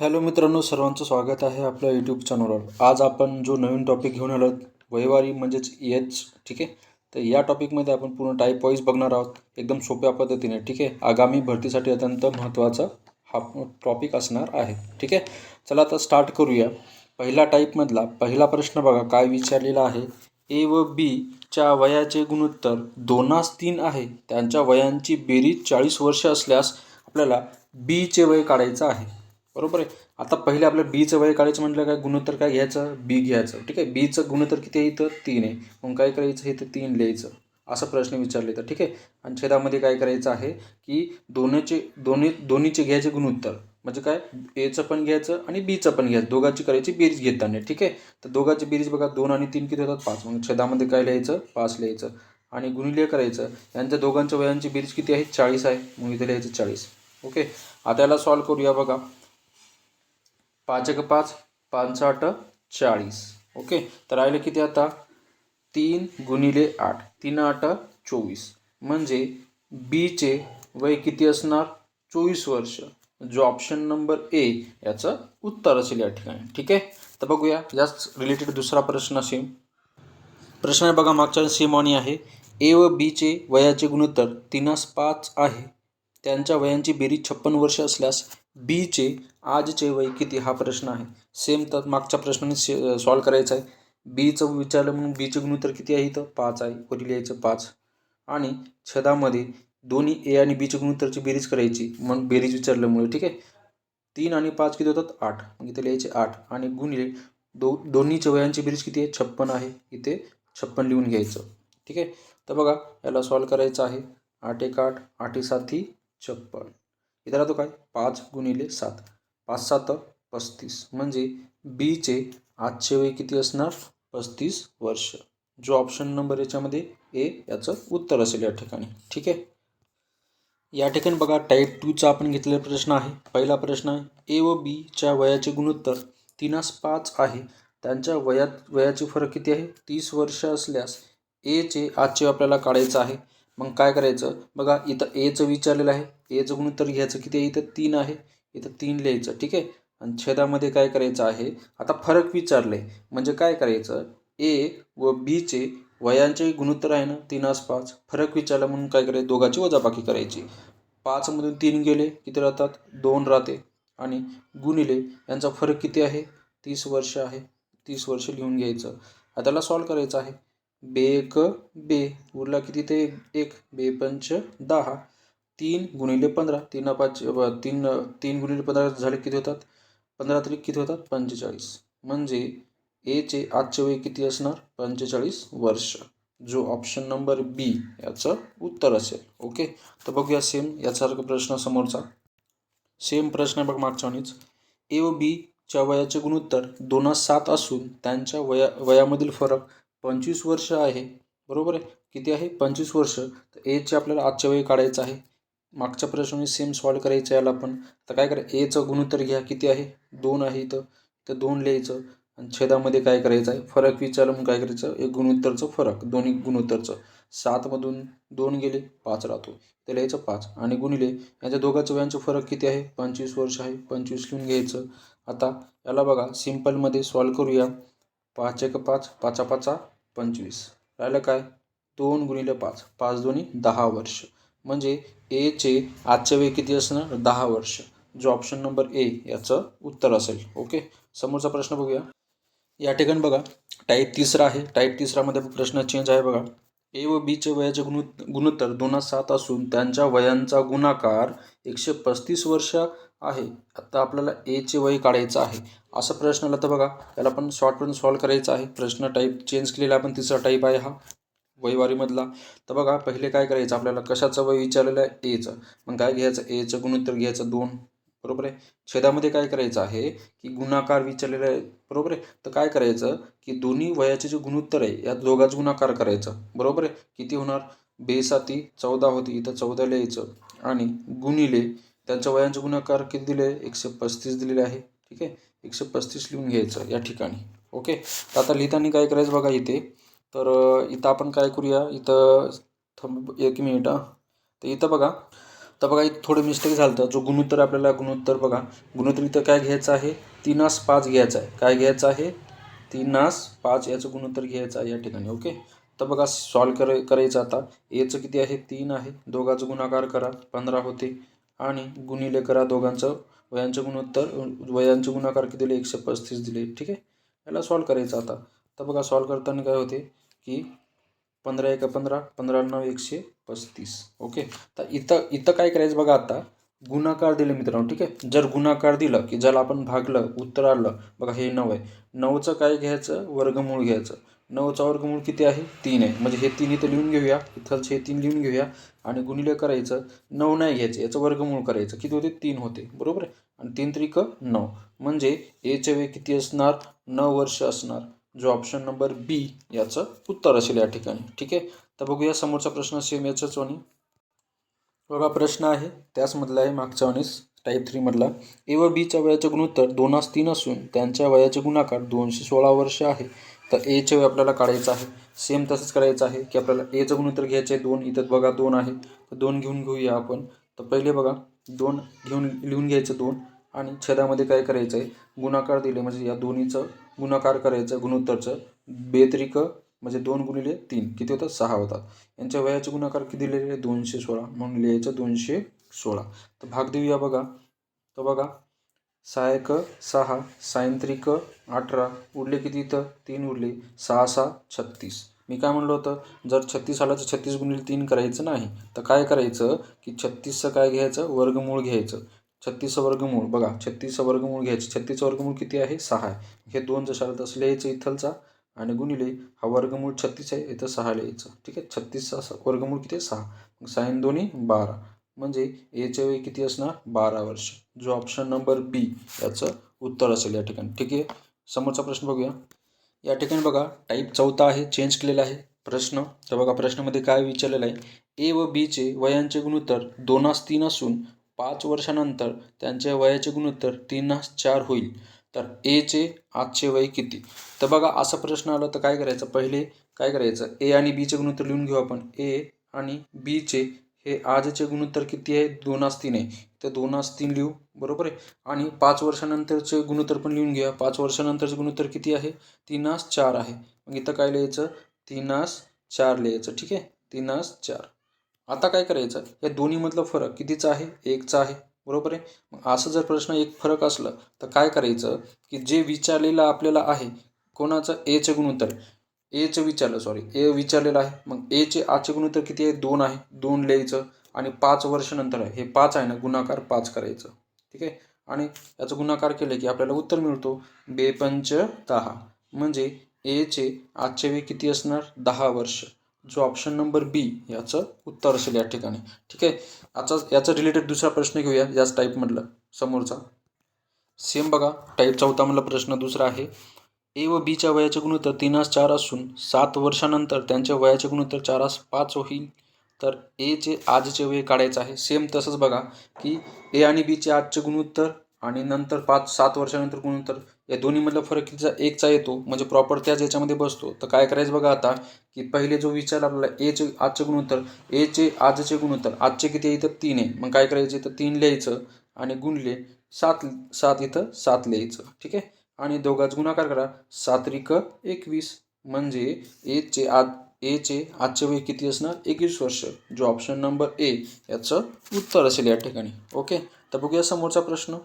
Hello मित्रांनो सर्वांचं स्वागत आहे आपल्या यूट्यूब चॅनलवर आज आपण जो नवीन टॉपिक घेऊन आलो वहिवारी म्हणजेच एच ठीक आहे? तर या टॉपिकमध्ये आपण पूर्ण टाईप वाईज बघणार आहोत एकदम सोप्या पद्धतीने ठीक आहे? आगामी भरतीसाठी अत्यंत महत्त्वाचा हा टॉपिक असणार आहे ठीक आहे? चला आता स्टार्ट करूया. पहिला टाईपमधला पहिला प्रश्न बघा काय विचारलेला आहे? ए व बीच्या वयाचे गुणोत्तर दोनास तीन आहे. त्यांच्या वयांची बेरीज चाळीस वर्ष असल्यास आपल्याला बीचे वय काढायचं आहे. बरोबर आहे? आता पहिले आपलं बीचं वय काढायचं म्हटलं काय? गुणोत्तर काय घ्यायचं? बी घ्यायचं. ठीक आहे? बीचं गुणोत्तर किती आहे इथं? तीन आहे. मग काय करायचं? इथं तीन लिहायचं. असा प्रश्न विचारले तर. ठीक आहे? आणि छेदामध्ये काय करायचं आहे की दोन्हीचे दोन्ही दोन्हीचे घ्यायचे गुणोत्तर. म्हणजे काय? एचं पण घ्यायचं आणि बीचं पण घ्यायचं. दोघांची करायची बेरीज घेताना. ठीक आहे? तर दोघांची बेरीज बघा. दोन आणि तीन किती होतात? पाच. मग छेदामध्ये काय लिहायचं? पाच लिहायचं. आणि गुणिले करायचं. यांच्या दोघांच्या वयांची बेरीज किती आहे? चाळीस आहे. मग इथे लिहायचं चाळीस. ओके? आता याला सॉल्व करूया बघा. पाच एक पाच पाच आठ चाळीस. ओके? तर राहिले किती आता? तीन गुणिले आठ. तीन आठ चोवीस. म्हणजे बीचे वय किती असणार? चोवीस वर्ष. जो ऑप्शन नंबर ए याचं उत्तर असेल या ठिकाणी. ठीक आहे? तर बघूया. याच रिलेटेड दुसरा प्रश्न असेल प्रश्न आहे बघा मागच्या सेम आहे. ए व बीचे वयाचे गुणोत्तर तीनास पाच आहे. त्यांच्या वयांची बेरीज छप्पन वर्ष असल्यास बीचे आजचे वय किती हा प्रश्न आहे. सेम तर मागच्या प्रश्नाने से सॉल्व करायचा आहे. बीचं विचारलं म्हणून बीचे गुणोत्तर किती आहे इथं? पाच आहे. वरील लिहायचं पाच. आणि छदामध्ये दोन्ही ए आणि बीचे गुणोत्तरची बेरीज करायची मग बेरीज विचारल्यामुळे ठीक आहे? तीन आणि पाच किती होतात? आठ. मग इथे लिहायचे आठ. आणि गुणिले दो दोन्हीच्या वयांची बेरीज किती आहे? छप्पन आहे. इथे छप्पन लिहून घ्यायचं. ठीक आहे? तर बघा याला सॉल्व करायचं आहे. आठ एक आठ. आठ सात ही छप्पन. इथं राहतो काय? पाच गुणिले सात. पाच सात पस्तीस. म्हणजे बीचे आजचे वय किती असणार? पस्तीस वर्ष. जो ऑप्शन नंबर याच्यामध्ये ए याचं उत्तर असेल या ठिकाणी. ठीक आहे? या ठिकाणी बघा टाईप टूचा आपण घेतलेला प्रश्न आहे. पहिला प्रश्न आहे ए व बीच्या वयाचे गुणोत्तर तीनास पाच आहे. त्यांच्या वयात वयाचे फरक किती आहे? तीस वर्ष असल्यास एचे आजचे आपल्याला काढायचं आहे. मग काय करायचं? बघा इथं एचं विचारलेलं आहे. एचं गुणोत्तर घ्यायचं किती आहे? इथं तीन आहे. इथं तीन लिहायचं ठीक आहे? आणि छेदामध्ये काय करायचं आहे? आता फरक विचारलं. आहे म्हणजे काय करायचं? ए व बीचे वयांचे गुणोत्तर आहे ना? तीनास पाच. फरक विचारला म्हणून काय करायचं? दोघांची वजाबाकी करायची. पाचमधून तीन गेले किती राहतात? दोन राहते. आणि गुणिले यांचा फरक किती आहे? तीस वर्ष आहे. तीस वर्ष लिहून घ्यायचं. आता त्याला सॉल्व करायचं आहे. बे एक बे. उरला किती ते एक बे. पंच दहा. तीन गुणिले पंधरा. तीन पाच तीन तीन गुणिले पंधरा झाले किती होतात? पंधरा तरी किती होतात? पंचेचाळीस. म्हणजे एचे आजचे वय किती असणार? पंचेचाळीस वर्ष. जो ऑप्शन नंबर बी याचं उत्तर असेल. ओके तर बघूया सेम यासारखा प्रश्न समोरचा. सेम प्रश्न आहे बघ मागच्यानीच ए व बीच्या वयाचे गुणोत्तर दोनास सात असून त्यांच्या वया वयामधील फरक पंचवीस वर्ष आहे. बरोबर आहे? किती आहे? पंचवीस वर्ष. तर एचे आपल्याला आजच्या वेळी काढायचं आहे. मागच्या प्रश्नाने सेम सॉल्व करायचं याला पण. तर काय करा एचं गुणोत्तर घ्या. किती आहे? दोन आहे इथं. तर दोन लिहायचं. आणि छेदामध्ये काय करायचं आहे? फरक विचारलं मग काय करायचं? एक गुणोत्तरचं फरक. दोन्ही गुणोत्तरचं. सातमधून दोन गेले पाच राहतो. ते लिहायचं पाच. आणि गुणिले यांच्या दोघांचं वयांचं फरक किती आहे? पंचवीस वर्ष आहे. पंचवीस लिहून घ्यायचं. आता याला बघा सिम्पलमध्ये सॉल्व करूया. पाच एक पाच पाचा पाचा पंचवीस. राहिलं काय? दोन गुणिले पाच. पाच दोन्ही दहा वर्ष. म्हणजे एचे आजचे वेळी किती असणार? दहा वर्ष. जो ऑप्शन नंबर ए याचं उत्तर असेल. ओके समोरचा प्रश्न बघूया. या ठिकाणी बघा. टाईप तिसरा आहे. टाईप तिसरामध्ये प्रश्न चेंज आहे बघा. ए व बीचे वयाचे गुणो गुणोत्तर दोनास सात असून त्यांच्या वयांचा गुणाकार एकशे पस्तीस वर्ष आहे. आता आपल्याला एचे वय काढायचं आहे. असं प्रश्न आला तर बघा याला पण शॉर्टपर्यंत सॉल्व करायचं आहे. प्रश्न टाईप चेंज केलेला आपण तिसरा टाईप आहे हा वयवारीमधला तर बघा पहिले काय करायचं? आपल्याला कशाचं वय विचारलेलं आहे? एचं मग काय घ्यायचं? एचं गुणोत्तर घ्यायचं दोन. बरोबर आहे? छेदामध्ये काय करायचं आहे? की गुणाकार विचारलेला आहे. बरोबर आहे? तर काय करायचं? की दोन्ही वयाचे जे गुणोत्तर आहे यात दोघाच गुणाकार करायचं. बरोबर आहे? किती होणार? बेसाती चौदा होती. इथं चौदा लिहायचं. आणि गुणिले त्यांच्या वयांचे गुणाकार किती दिले? एकशे पस्तीस दिलेले आहे. ठीक आहे? एकशे पस्तीस लिहून घ्यायचं या ठिकाणी. ओके? तर आता लिहिताना काय करायचं बघा इथे. तर इथं आपण काय करूया? इथं थंब एक मिनिट हां. तर इथं बघा. तर बघा इथं थोडं मिस्टेक झालं होतं जो गुणोत्तर आपल्याला गुणोत्तर बघा. गुणोत्तर इथं काय घ्यायचं आहे? तीनास पाच घ्यायचं आहे. काय घ्यायचं आहे? तीनास पाच याचं गुणोत्तर घ्यायचं आहे या ठिकाणी. ओके? तर बघा सॉल्व कर करायचं आता. एचं किती आहे? तीन आहे. दोघाचं गुणाकार करा. पंधरा होते. आणि गुणिले करा दोघांचं वयांचं गुणोत्तर वयांचे गुणाकार किती दिले? एकशे पस्तीस दिले. ठीक आहे? याला सॉल्व करायचं आता. तर बघा सॉल्व करताना काय होते की पंधरा एका पंधरा पंधरा नऊ एकशे पस्तीस. ओके? तर इथं इथं काय करायचं बघा आता? गुणाकार दिले मित्रांनो ठीक आहे? जर गुणाकार दिलं की ज्याला आपण भागलं उत्तर आलं बघा हे नऊ आहे. नऊचं काय घ्यायचं? वर्गमूळ घ्यायचं. नऊचा वर्गमूळ किती आहे? तीन आहे. म्हणजे हे तीन इथं लिहून घेऊया. इथलचे हे तीन लिहून घेऊया. आणि गुणिले करायचं नऊ नाही घ्यायचं. याचं वर्गमूळ करायचं. किती होते? तीन होते. बरोबर आहे? आणि तीन त्रिक नऊ. म्हणजे एचे वे किती असणार? नऊ वर्ष असणार. जो ऑप्शन नंबर बी याचं उत्तर असेल या ठिकाणी. ठीक आहे? तर बघूया समोरचा प्रश्न सेम याचाच आणि बघा प्रश्न आहे. त्याचमधला आहे मागच्या वणीस टाईप थ्रीमधला ए व बीच्या वयाचे गुणोत्तर दोनास तीन असून त्यांच्या वयाचे गुणाकार दोनशे सोळा वर्ष आहे. तर एचे वय आपल्याला काढायचं आहे. सेम तसंच करायचं आहे की आपल्याला एचं गुणोत्तर घ्यायचं आहे दोन. इथं बघा दोन आहे. तर दोन घेऊन घेऊया आपण. तर पहिले बघा दोन घेऊन लिहून घ्यायचं दोन आणि छेदामध्ये काय करायचं आहे? गुणाकार दिले म्हणजे या दोन्हीचं गुणाकार करायचं गुणोत्तरचं. बेत्रिक म्हणजे दोन गुणिले तीन. किती होतात? सहा होतात. यांच्या वयाचे गुणाकार किती दिलेले? दोनशे सोळा. म्हणून लिहायचं दोनशे सोळा. तर भाग देऊया बघा. तर बघा सहायक सहा सायंत्रिक अठरा उरले किती तर तीन उरले. सहा सहा छत्तीस. मी काय म्हणलं होतं? जर छत्तीस आलं तर छत्तीस गुणिले तीन करायचं नाही. तर काय करायचं? की छत्तीसचं काय घ्यायचं? वर्गमूळ घ्यायचं. छत्तीसचं वर्गमूळ. बघा छत्तीसचं वर्गमूळ घ्यायचं. छत्तीसचं वर्गमूळ किती आहे? सहा आहे. हे दोन जशा आलं तसं लिहायचं इथलचा आणि गुणिले हा वर्गमूळ छत्तीस आहे इथं सहा लिहायचं. ठीक आहे? छत्तीसचा वर्गमूळ किती आहे? सहा. मग साईन दोन्ही बारा. म्हणजे एचे वय किती असणार? बारा वर्ष. जो ऑप्शन नंबर बी याचं उत्तर असेल या ठिकाणी. ठीक आहे? समोरचा प्रश्न बघूया. या ठिकाणी बघा टाईप चौथा आहे चेंज केलेला आहे. प्रश्न. तर बघा प्रश्नामध्ये काय विचारलेलं आहे? ए व बीचे वयांचे गुणोत्तर दोनास तीन असून पाच वर्षानंतर त्यांच्या वयाचे गुणोत्तर तीनास चार होईल. तर एचे आजचे वय किती? तर बघा असा प्रश्न आला तर काय करायचं? पहिले काय करायचं? ए आणि बीचे गुणोत्तर लिहून घेऊ आपण. ए आणि बीचे हे आजचे गुणोत्तर किती आहे? दोनास तीन आहे. तर दोनास तीन लिहू. बरोबर आहे? आणि पाच वर्षानंतरचे गुणोत्तर पण लिहून घ्या. पाच वर्षानंतरचे गुणोत्तर किती आहे? तीनास चार आहे. मग इथं काय लिहायचं? तीनास चार लिहायचं. ठीक आहे? तीनास चार. आता काय करायचं? या दोन्हीमधला फरक कितीचा आहे? एकचा आहे. बरोबर आहे? मग असं जर प्रश्न एक फरक असलं तर काय करायचं? की जे विचारलेलं आपल्याला आहे कोणाचं? एचं गुणोत्तर. एचं विचारलं सॉरी ए विचारलेलं आहे. मग एचे आजचे गुणोत्तर किती आहे? दोन आहे. दोन लिहायचं आणि पाच वर्षानंतर आहे. हे पाच आहे ना गुणाकार पाच करायचं. ठीक आहे? आणि याचं गुणाकार केलं की आपल्याला उत्तर मिळतो. बेपंच दहा म्हणजे एचे आजचे वेळ किती असणार? दहा वर्ष. जो ऑप्शन नंबर बी याचं उत्तर असेल या ठिकाणी. ठीक आहे? आता याचा रिलेटेड दुसरा प्रश्न घेऊया याच टाईपमधलं समोरचा. सेम बघा टाईप चौथामधला प्रश्न दुसरा आहे. ए व बीच्या वयाचे गुणोत्तर तीनास चार असून सात वर्षानंतर त्यांच्या वयाचे गुणोत्तर चारास पाच होईल. तर एचे आजचे वय काढायचं आहे. सेम तसंच बघा की ए आणि बीचे आजचे गुणोत्तर आणि नंतर पाच सात वर्षानंतर गुणोत्तर या दोन्हीमधला फरक कितीचा एकचा येतो. म्हणजे प्रॉपर त्याच याच्यामध्ये बसतो. तर काय करायचं बघा आता की पहिले जो विचार आपल्याला एचे आजचे गुणोत्तर एचे आजचे गुणोत्तर आजचे किती आहे इथं तीन आहे. मग काय करायचे? इथं तीन लिहायचं आणि गुणले सात सात इथं सात लिहायचं. ठीक आहे? आणि दोघांच गुणाकार करा. सात्रिक एकवीस म्हणजे एचे आद एचे आजचे वय किती असणार? एकवीस वर्ष. जो ऑप्शन नंबर ए याचं उत्तर असेल या ठिकाणी. ओके तर बघूया समोरचा प्रश्न.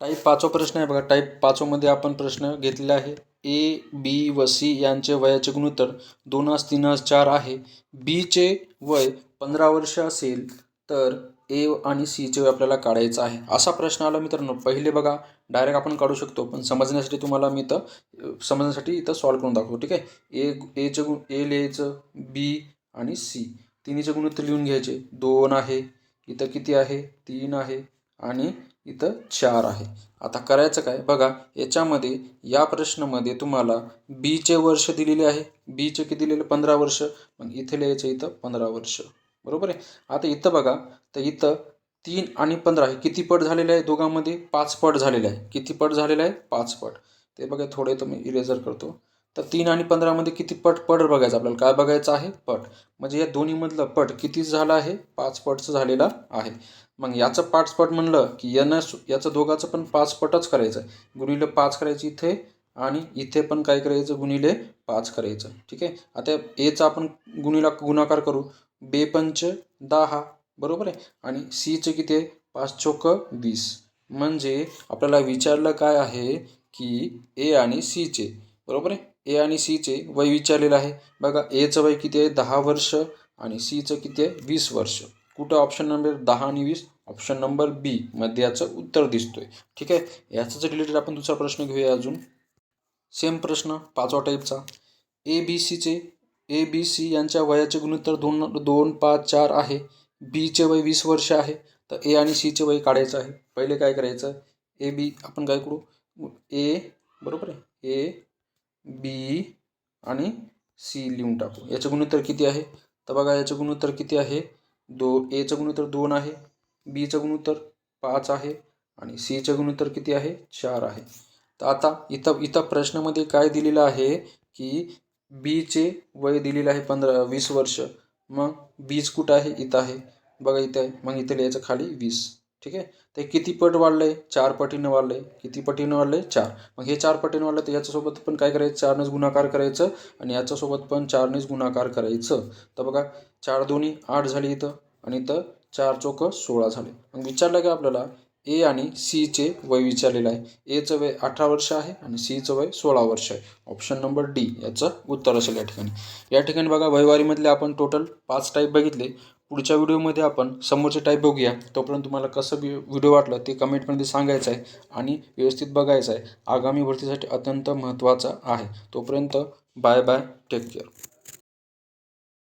टाईप पाचवा प्रश्न आहे बघा. टाईप पाचवामध्ये आपण प्रश्न घेतलेला आहे. ए बी व सी यांचे वयाचे गुणोत्तर दोन आज तीन आज चार आहे. बीचे वय पंधरा वर्ष असेल तर ए आणि सीचे वय आपल्याला काढायचं आहे. असा प्रश्न आला मित्रांनो. पहिले बघा. डायरेक्ट आपण काढू शकतो पण समजण्यासाठी तुम्हाला मी इथं समजण्यासाठी इथं सॉल्व करून दाखवतो ठीक आहे? ए एचं गुण एल एचं बी आणि सी तिन्हीचे गुणोत्तर लिहून घ्यायचे. दोन आहे इथं किती आहे? तीन आहे आणि इथं चार आहे. आता करायचं काय? बघा याच्यामध्ये या प्रश्नामध्ये तुम्हाला बीचे वर्ष दिलेले आहे. बीचे किती दिलेले पंधरा वर्ष. मग इथे लिहायचं इथं पंधरा वर्ष. बरोबर आहे? आता इथं बघा तर इथं तीन आणि पंधरा हे किती पट झालेले आहे दोघांमध्ये? पाच पट झालेले आहे. किती पट झालेले आहे? पाच पट. ते बघा थोडे तर मी इरेजर करतो. तर तीन आणि पंधरामध्ये किती पट पट बघायचं आपल्याला? काय बघायचं आहे? पट. म्हणजे या दोन्हीमधलं पट किती झालं आहे? पाच पटचं झालेलं आहे. मग याचं पाच पट म्हणलं की यानं एस याचं दोघाचं पण पाच पटच करायचं आहे. गुणिले पाच करायचं इथे आणि इथे पण काय करायचं? गुणिले पाच करायचं. ठीक आहे? आता एचा आपण गुणीला गुणाकार करू. बे पंच दहा बरोबर आहे? आणि सीचं किती आहे? पाच चोक वीस. म्हणजे आपल्याला विचारलं काय आहे की ए आणि सीचे बरोबर आहे? ए आणि सीचे वय विचारलेलं आहे. बघा एचं वय किती आहे? दहा वर्ष आणि सीचं किती आहे? वीस वर्ष. कुठं ऑप्शन नंबर दहा आणि वीस? ऑप्शन नंबर बी मध्ये याचं उत्तर दिसतोय. ठीक आहे? याचाच रिलेटेड आपण दुसरा प्रश्न घेऊया अजून. सेम प्रश्न पाचवा टाईपचा ए बी सीचे ए बी सी यांच्या वयाचे गुणोत्तर दोन दोन पाच चार आहे. बीचे वय वीस वर्ष आहे तर ए आणि सीचे वय काढायचं आहे. पहिले काय करायचं? ए बी आपण काय करू? ए बरोबर आहे? ए बी आणि सी लिहून टाकू. याचं गुणोत्तर किती आहे? तर बघा याचं गुणोत्तर किती आहे? दो एचं गुणोत्तर दोन आहे बीचं गुणोत्तर पाच आहे आणि सीचं गुणोत्तर किती आहे? चार आहे. तर आता इथं इथं प्रश्नामध्ये काय दिलेलं आहे की बीचे वय दिलेलं आहे पंधरा वीस वर्ष. मग वीज कुठं आहे? इथं आहे. बघा इथं आहे. मग इथं लिहायचं खाली वीस. ठीक आहे? ते किती पट वाढलं आहे चार पटीनं वाढलं आहे किती पटीनं वाढलं आहे चार. मग हे चार पटीनं वाढलं तर याच्यासोबत पण काय करायचं? चारनेच गुणाकार करायचं आणि याच्यासोबत पण चारनेच गुणाकार करायचं. तर बघा चार दोन्ही आठ झाली इथं आणि इथं चार चौक सोळा झाले. मग विचारलं का आपल्याला? ए आणि सीचे वय विचारलेलं आहे. एचं वय अठरा वर्ष आहे आणि सीचं वय सोळा वर्ष आहे. ऑप्शन नंबर डी याचं उत्तर असेल या ठिकाणी. या ठिकाणी बघा वयवारीमधले आपण टोटल पाच टाईप बघितले. पुढच्या व्हिडिओमध्ये आपण समोरचे टाईप बघूया. तोपर्यंत तुम्हाला कसं व्हि व्हिडिओ वाटलं ते कमेंटमध्ये सांगायचं आहे आणि व्यवस्थित बघायचं आहे. आगामी भरतीसाठी अत्यंत महत्त्वाचं आहे. तोपर्यंत बाय बाय टेक केअर